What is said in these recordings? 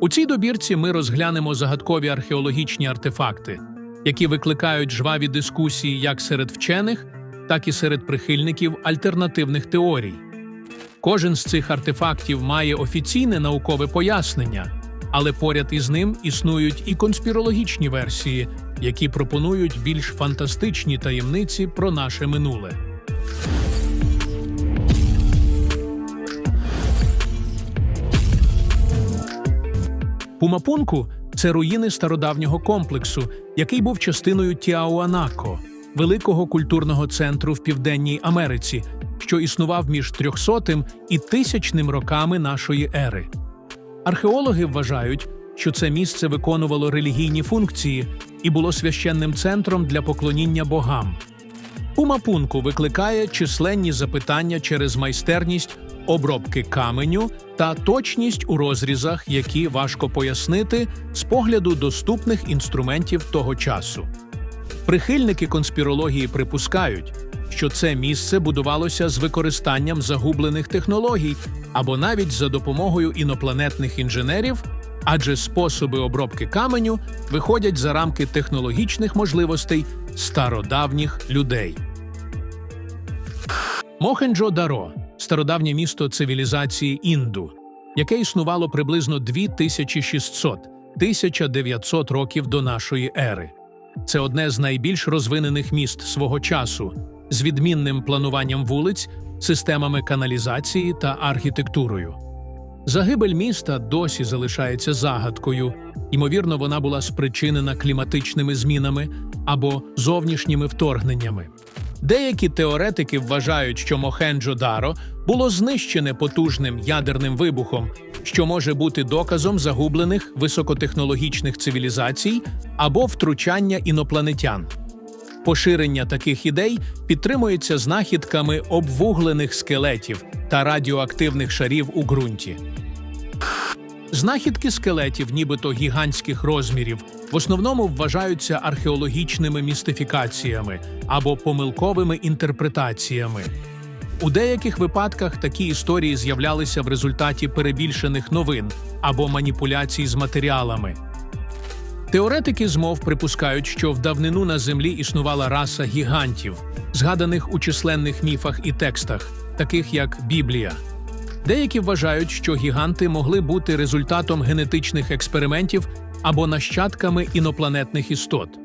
У цій добірці ми розглянемо загадкові археологічні артефакти, які викликають жваві дискусії як серед вчених, так і серед прихильників альтернативних теорій. Кожен з цих артефактів має офіційне наукове пояснення, але поряд із ним існують і конспірологічні версії, які пропонують більш фантастичні таємниці про наше минуле. Пумапунку це руїни стародавнього комплексу, який був частиною Тіауанако, великого культурного центру в Південній Америці, що існував між 300 і 1000 роками нашої ери. Археологи вважають, що це місце виконувало релігійні функції і було священним центром для поклоніння богам. Пумапунку викликає численні запитання через майстерність обробки каменю та точність у розрізах, які важко пояснити з погляду доступних інструментів того часу. Прихильники конспірології припускають, що це місце будувалося з використанням загублених технологій або навіть за допомогою інопланетних інженерів, адже способи обробки каменю виходять за рамки технологічних можливостей стародавніх людей. Мохенджо-Даро – стародавнє місто цивілізації Інду, яке існувало приблизно 2600-1900 років до нашої ери. Це одне з найбільш розвинених міст свого часу, з відмінним плануванням вулиць, системами каналізації та архітектурою. Загибель міста досі залишається загадкою. Ймовірно, вона була спричинена кліматичними змінами або зовнішніми вторгненнями. Деякі теоретики вважають, що Мохенджо-Даро було знищене потужним ядерним вибухом, що може бути доказом загублених високотехнологічних цивілізацій або втручання інопланетян. Поширення таких ідей підтримується знахідками обвуглених скелетів та радіоактивних шарів у ґрунті. Знахідки скелетів, нібито гігантських розмірів, в основному вважаються археологічними містифікаціями або помилковими інтерпретаціями. У деяких випадках такі історії з'являлися в результаті перебільшених новин або маніпуляцій з матеріалами. Теоретики змов припускають, що в давнину на землі існувала раса гігантів, згаданих у численних міфах і текстах, таких як Біблія. Деякі вважають, що гіганти могли бути результатом генетичних експериментів або нащадками інопланетних істот.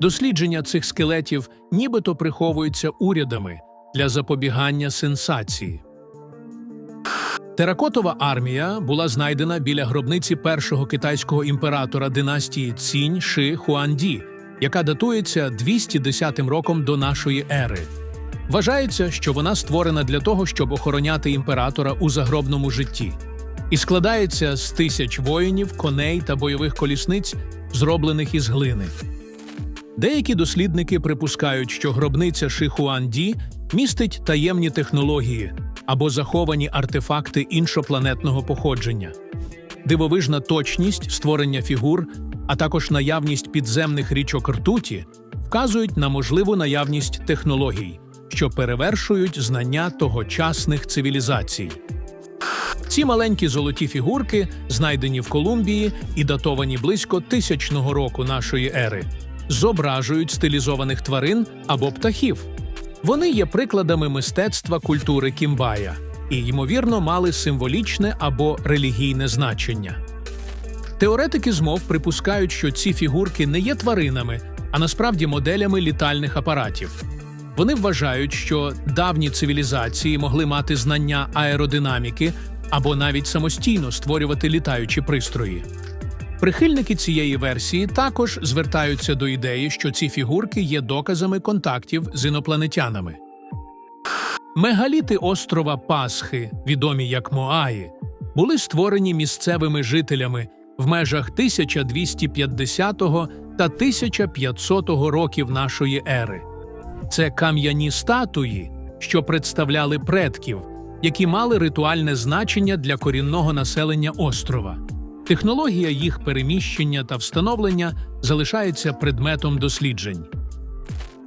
Дослідження цих скелетів нібито приховуються урядами для запобігання сенсації. Теракотова армія була знайдена біля гробниці першого китайського імператора династії Цінь Ши Хуанді, яка датується 210 роком до нашої ери. Вважається, що вона створена для того, щоб охороняти імператора у загробному житті, і складається з тисяч воїнів, коней та бойових колісниць, зроблених із глини. Деякі дослідники припускають, що гробниця Шихуанді містить таємні технології або заховані артефакти іншопланетного походження. Дивовижна точність створення фігур, а також наявність підземних річок ртуті вказують на можливу наявність технологій, що перевершують знання тогочасних цивілізацій. Ці маленькі золоті фігурки, знайдені в Колумбії і датовані близько тисячного року нашої ери, зображують стилізованих тварин або птахів. Вони є прикладами мистецтва культури Кімбая і, ймовірно, мали символічне або релігійне значення. Теоретики змов припускають, що ці фігурки не є тваринами, а насправді моделями літальних апаратів. Вони вважають, що давні цивілізації могли мати знання аеродинаміки або навіть самостійно створювати літаючі пристрої. Прихильники цієї версії також звертаються до ідеї, що ці фігурки є доказами контактів з інопланетянами. Мегаліти острова Пасхи, відомі як Моаї, були створені місцевими жителями в межах 1250 та 1500 років нашої ери. Це кам'яні статуї, що представляли предків, які мали ритуальне значення для корінного населення острова. Технологія їх переміщення та встановлення залишається предметом досліджень.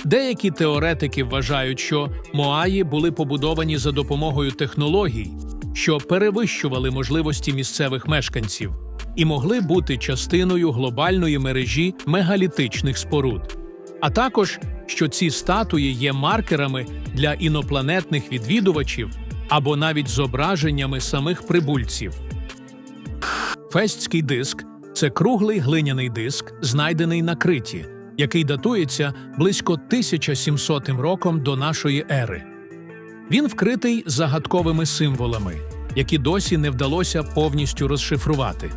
Деякі теоретики вважають, що Моаї були побудовані за допомогою технологій, що перевищували можливості місцевих мешканців, і могли бути частиною глобальної мережі мегалітичних споруд. А також, що ці статуї є маркерами для інопланетних відвідувачів або навіть зображеннями самих прибульців. Фестський диск це круглий глиняний диск, знайдений на Криті, який датується близько 1700 роком до нашої ери. Він вкритий загадковими символами, які досі не вдалося повністю розшифрувати.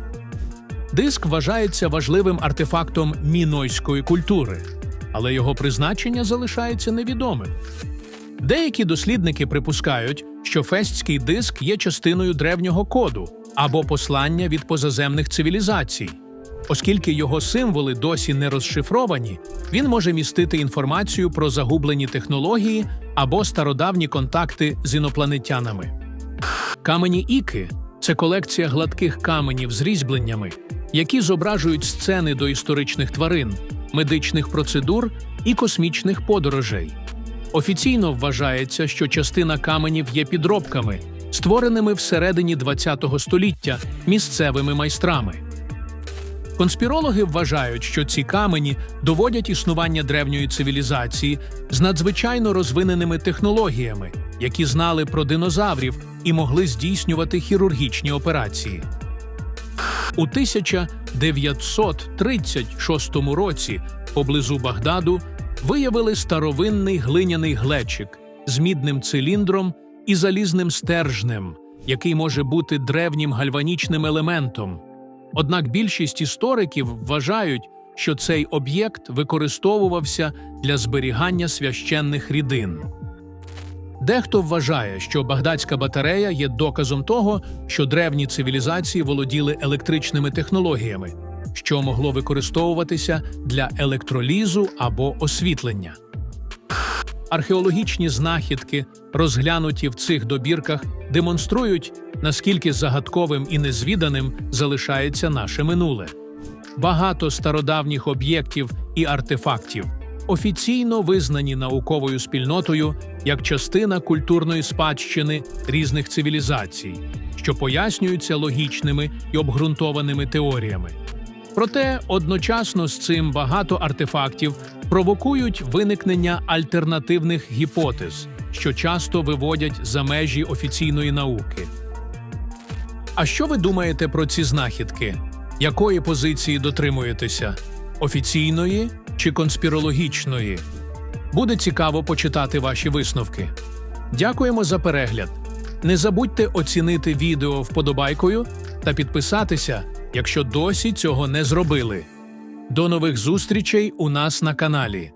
Диск вважається важливим артефактом мінойської культури, але його призначення залишається невідомим. Деякі дослідники припускають, що фестський диск є частиною древнього коду або послання від позаземних цивілізацій. Оскільки його символи досі не розшифровані, він може містити інформацію про загублені технології або стародавні контакти з інопланетянами. Камені Іки це колекція гладких каменів з різьбленнями, які зображують сцени доісторичних тварин, медичних процедур і космічних подорожей. Офіційно вважається, що частина каменів є підробками, створеними всередині ХХ століття місцевими майстрами. Конспірологи вважають, що ці камені доводять існування древньої цивілізації з надзвичайно розвиненими технологіями, які знали про динозаврів і могли здійснювати хірургічні операції. У 1936 році поблизу Багдаду виявили старовинний глиняний глечик з мідним циліндром і залізним стержнем, який може бути древнім гальванічним елементом. Однак більшість істориків вважають, що цей об'єкт використовувався для зберігання священних рідин. Дехто вважає, що багдадська батарея є доказом того, що древні цивілізації володіли електричними технологіями, що могло використовуватися для електролізу або освітлення. Археологічні знахідки, розглянуті в цих добірках, демонструють, наскільки загадковим і незвіданим залишається наше минуле. Багато стародавніх об'єктів і артефактів офіційно визнані науковою спільнотою як частина культурної спадщини різних цивілізацій, що пояснюються логічними і обґрунтованими теоріями. Проте одночасно з цим багато артефактів провокують виникнення альтернативних гіпотез, що часто виводять за межі офіційної науки. А що ви думаєте про ці знахідки? Якої позиції дотримуєтеся? Офіційної чи конспірологічної? Буде цікаво почитати ваші висновки. Дякуємо за перегляд. Не забудьте оцінити відео вподобайкою та підписатися, якщо досі цього не зробили. До нових зустрічей у нас на каналі.